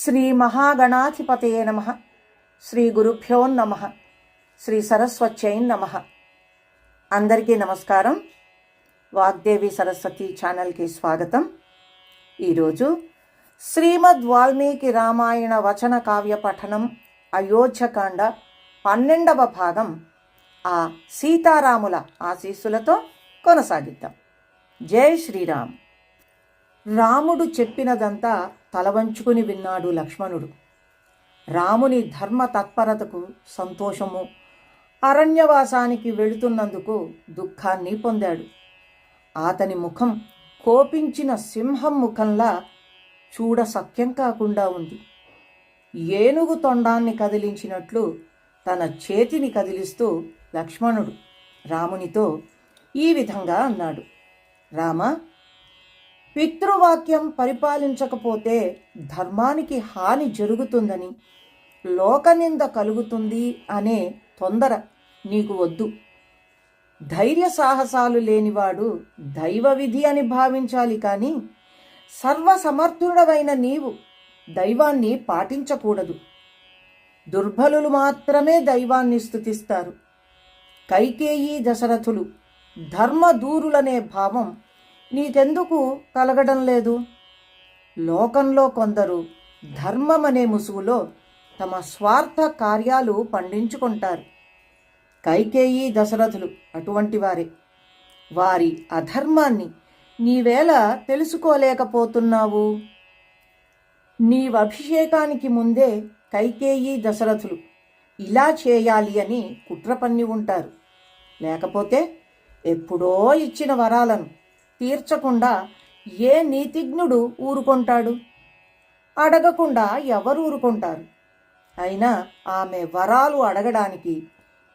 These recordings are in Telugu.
శ్రీ మహాగణాధిపతే నమ. శ్రీ గురుభ్యో నమ. శ్రీ సరస్వత్యై నమ. అందరికీ నమస్కారం. వాగ్దేవి సరస్వతి ఛానల్కి స్వాగతం. ఈరోజు శ్రీమద్ వాల్మీకి రామాయణ వచన కావ్య పఠనం అయోధ్యకాండ పన్నెండవ భాగం ఆ సీతారాముల ఆశీస్సులతో కొనసాగిద్దాం. జై శ్రీరామ్. రాముడు చెప్పినదంతా తలవంచుకుని విన్నాడు లక్ష్మణుడు. రాముని ధర్మ తత్పరతకు సంతోషము అరణ్యవాసానికి వెళుతున్నందుకు దుఃఖాన్ని పొందాడు. అతని ముఖం కోపించిన సింహం ముఖంలా చూడ సఖ్యం కాకుండా ఉంది. ఏనుగు తొండాన్ని కదిలించినట్లు తన చేతిని కదిలిస్తూ లక్ష్మణుడు రామునితో ఈ విధంగా అన్నాడు. రామ పితృవాక్యం పరిపాలించకపోతే ధర్మానికి హాని జరుగుతుందని లోకనింద కలుగుతుంది అనే తొందర నీకు వద్దు. ధైర్య సాహసాలు లేనివాడు దైవ విధి అని భావించాలి కానీ సర్వసమర్థుడవైన నీవు దైవాన్ని పాటించకూడదు. దుర్బలులు మాత్రమే దైవాన్ని స్థుతిస్తారు కైకేయి దశరథులు ధర్మదూరులనే భావం నీకెందుకు కలగడం లేదు? లోకంలో కొందరు ధర్మం అనే ముసుగులో తమ స్వార్థ కార్యాలు పండించుకుంటారు. కైకేయి దశరథులు అటువంటి వారే. వారి అధర్మాన్ని నీవేళ తెలుసుకోలేకపోతున్నావు? నీవభిషేకానికి ముందే కైకేయి దశరథులు ఇలా చేయాలి అని కుట్ర పన్ని ఉంటారు. లేకపోతే ఎప్పుడో ఇచ్చిన వరాలను తీర్చకుండా ఏ నీతిజ్ఞుడు ఊరుకుంటాడు? అడగకుండా ఎవరు ఊరుకుంటారు? అయినా ఆమె వరాలు అడగడానికి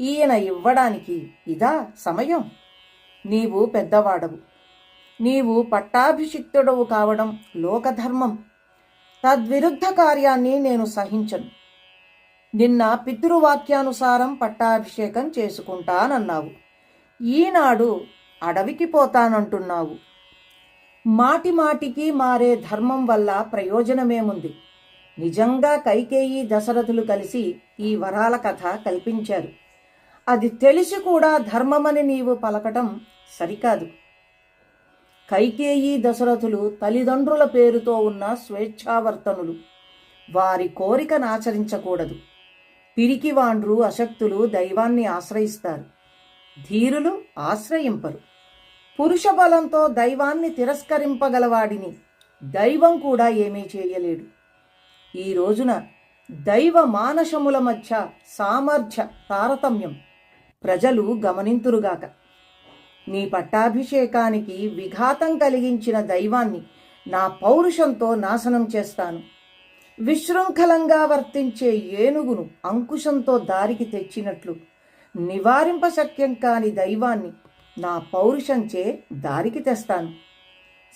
ఈయన ఇవ్వడానికి ఇదా సమయం? నీవు పెద్దవాడవు. నీవు పట్టాభిషిక్తుడవు కావడం లోకధర్మం. తద్విరుద్ధ కార్యాన్ని నేను సహించను. నిన్న పితృవాక్యానుసారం పట్టాభిషేకం చేసుకుంటానన్నావు. ఈనాడు అడవికి పోతానంటున్నావు. మాటి మాటికి మారే ధర్మం వల్ల ప్రయోజనమేముంది? నిజంగా కైకేయి దశరథులు కలిసి ఈ వరాల కథ కల్పించారు. అది తెలిసి కూడా ధర్మమని నీవు పలకటం సరికాదు. కైకేయి దశరథులు తల్లిదండ్రుల పేరుతో ఉన్న స్వేచ్ఛావర్తనులు. వారి కోరికను ఆచరించకూడదు పిరికివాండ్రు అశక్తులు దైవాన్ని ఆశ్రయిస్తారు. ధీరులు ఆశ్రయింపరు. పురుష బలంతో దైవాన్ని తిరస్కరింపగలవాడిని. దైవం కూడా ఏమీ చేయలేడు. ఈ రోజున దైవ మానసముల మధ్య సామర్థ్య తారతమ్యం ప్రజలు గమనింతురుగాక. నీ పట్టాభిషేకానికి విఘాతం కలిగించిన దైవాన్ని నా పౌరుషంతో నాశనం చేస్తాను. విశృంఖలంగా వర్తించే ఏనుగును అంకుశంతో దారికి తెచ్చినట్లు నివారింపశక్యం కాని దైవాన్ని నా పౌరుషంచే దారికి తెస్తాను.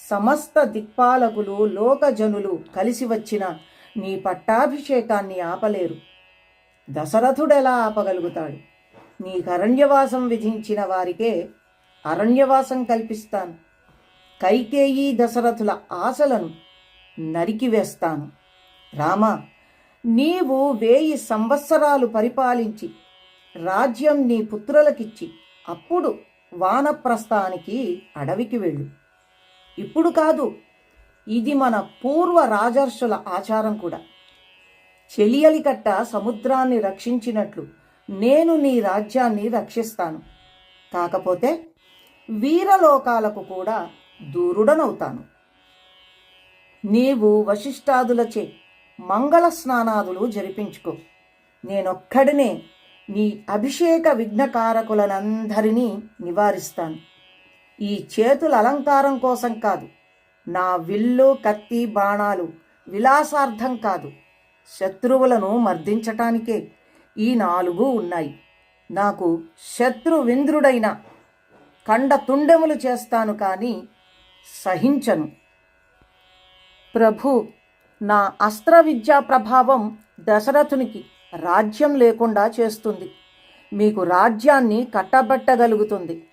సమస్త దిక్పాలకులు లోకజనులు కలిసి వచ్చిన నీ పట్టాభిషేకాన్ని ఆపలేరు. దశరథుడెలా ఆపగలుగుతాడు? నీ అరణ్యవాసం విధించిన వారికే అరణ్యవాసం కల్పిస్తాను. కైకేయి దశరథుల ఆశలను నరికివేస్తాను రామ నీవు వేయి సంవత్సరాలు పరిపాలించి రాజ్యం నీ పుత్రులకిచ్చి అప్పుడు వానప్రస్థానికి అడవికి వెళ్ళు. ఇప్పుడు కాదు ఇది మన పూర్వ రాజర్షుల ఆచారం కూడా. చెలియలి కట్ట సముద్రాన్ని రక్షించినట్లు నేను నీ రాజ్యాన్ని రక్షిస్తాను. కాకపోతే వీరలోకాలకు కూడా దూరుడనవుతాను. నీవు వశిష్టాదులచే మంగళ స్నానాదులు జరిపించుకో. నేనొక్కడినే నీ అభిషేక విఘ్నకారకులనందరినీ నివారిస్తాను. ఈ చేతుల అలంకారం కోసం కాదు నా విల్లు కత్తి బాణాలు విలాసార్థం కాదు. శత్రువులను మర్దించటానికే ఈ నాలుగు ఉన్నాయి. నాకు శత్రువింద్రుడైన కండ తుండెములు చేస్తాను కానీ సహించను. ప్రభు నా అస్త్ర విద్యా ప్రభావం దశరథునికి రాజ్యం లేకుండా చేస్తుంది. మీకు రాజ్యాన్ని కట్టబెట్టగలుగుతుంది.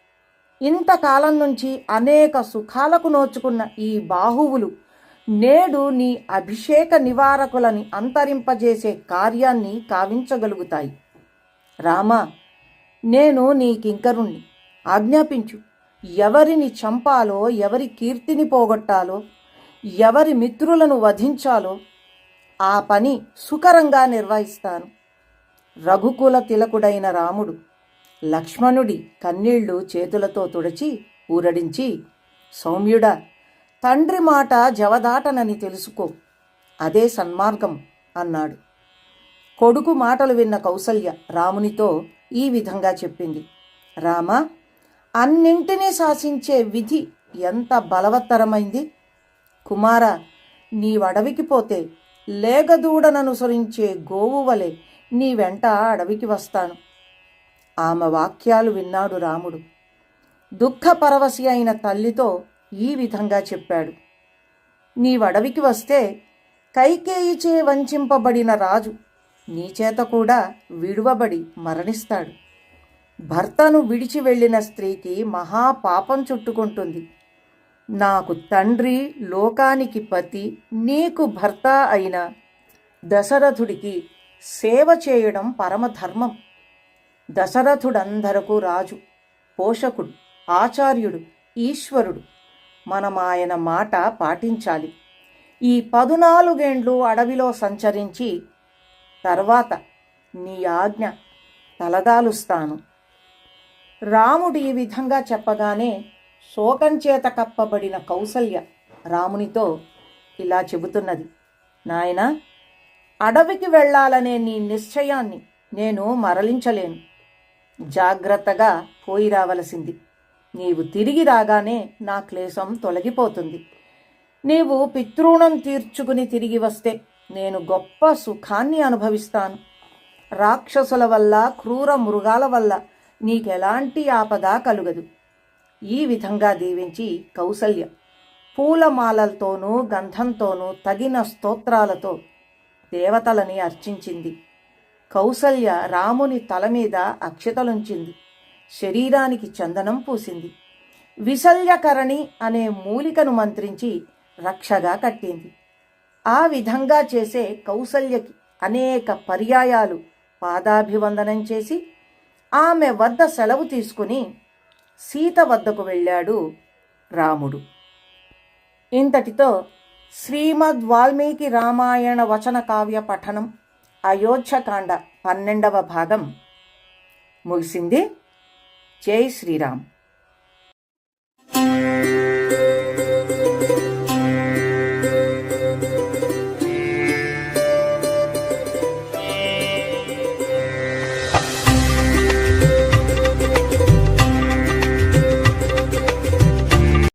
ఇంతకాలం నుంచి అనేక సుఖాలకు నోచుకున్న ఈ బాహువులు నేడు నీ అభిషేక నివారకులని అంతరింపజేసే కార్యాన్ని కావించగలుగుతాయి. రామా నేను నీ కింకరుణ్ణి ఆజ్ఞాపించు. ఎవరిని చంపాలో ఎవరి కీర్తిని పోగొట్టాలో ఎవరి మిత్రులను వధించాలో ఆ పని సుకరంగా నిర్వహిస్తాను. రఘుకుల తిలకుడైన రాముడు లక్ష్మణుడి కన్నీళ్ళు చేతులతో తుడిచి ఊరడించి సౌమ్యుడా తండ్రి మాట జవదాటనని తెలుసుకో అదే సన్మార్గం అన్నాడు. కొడుకు మాటలు విన్న కౌసల్య రామునితో ఈ విధంగా చెప్పింది. రామ అన్నింటినీ శాసించే విధి ఎంత బలవత్తరమైంది. కుమార నీవడవికి పోతే లేగదూడననుసరించే గోవు వలె నీ వెంట అడవికి వస్తాను. ఆమె వాక్యాలు విన్నాడు రాముడు. దుఃఖపరవశి అయిన తల్లితో ఈ విధంగా చెప్పాడు. నీవడవికి వస్తే కైకేయిచే వంచింపబడిన రాజు నీ చేత కూడా విడువబడి మరణిస్తాడు. భర్తను విడిచి వెళ్ళిన స్త్రీకి మహాపాపం చుట్టుకుంటుంది. నాకు తండ్రి లోకానికి పతి నీకు భర్త అయిన దశరథుడికి సేవ చేయడం పరమధర్మం. దశరథుడందరకు రాజు పోషకుడు ఆచార్యుడు ఈశ్వరుడు. మనం ఆయన మాట పాటించాలి. ఈ పదునాలుగేండ్లు అడవిలో సంచరించి తర్వాత నీ ఆజ్ఞ తలదాలుస్తాను. రాముడు ఈ విధంగా చెప్పగానే శోకంచేత కప్పబడిన కౌసల్య రామునితో ఇలా చెబుతున్నది. నాయన అడవికి వెళ్ళాలనే నీ నిశ్చయాన్ని నేను మరలించలేను. జాగ్రత్తగా పోయి రావలసింది. నీవు తిరిగి రాగానే నా క్లేశం తొలగిపోతుంది. నీవు పితృణం తీర్చుకుని తిరిగి వస్తే నేను గొప్ప సుఖాన్ని అనుభవిస్తాను. రాక్షసుల వల్ల క్రూర మృగాల వల్ల నీకెలాంటి ఆపద కలుగదు. ఈ విధంగా దీవించి కౌసల్య. పూలమాలలతోనూ గంధంతోనూ తగిన స్తోత్రాలతో దేవతలని అర్చించింది. కౌసల్య రాముని తల మీద అక్షతలుంచింది. శరీరానికి చందనం పూసింది. విశల్యకరణి అనే మూలికను మంత్రించి రక్షగా కట్టింది. ఆ విధంగా చేసే కౌసల్యకి అనేక పర్యాయాలు పాదాభివందనం చేసి ఆమె వద్ద సెలవు తీసుకుని సీత వద్దకు వెళ్ళాడు రాముడు. ఇంతటితో శ్రీమద్ వాల్మీకి రామాయణ వచన కావ్య పఠనం అయోధ్యకాండ పన్నెండవ భాగం ముగిసింది. జై శ్రీరామ్.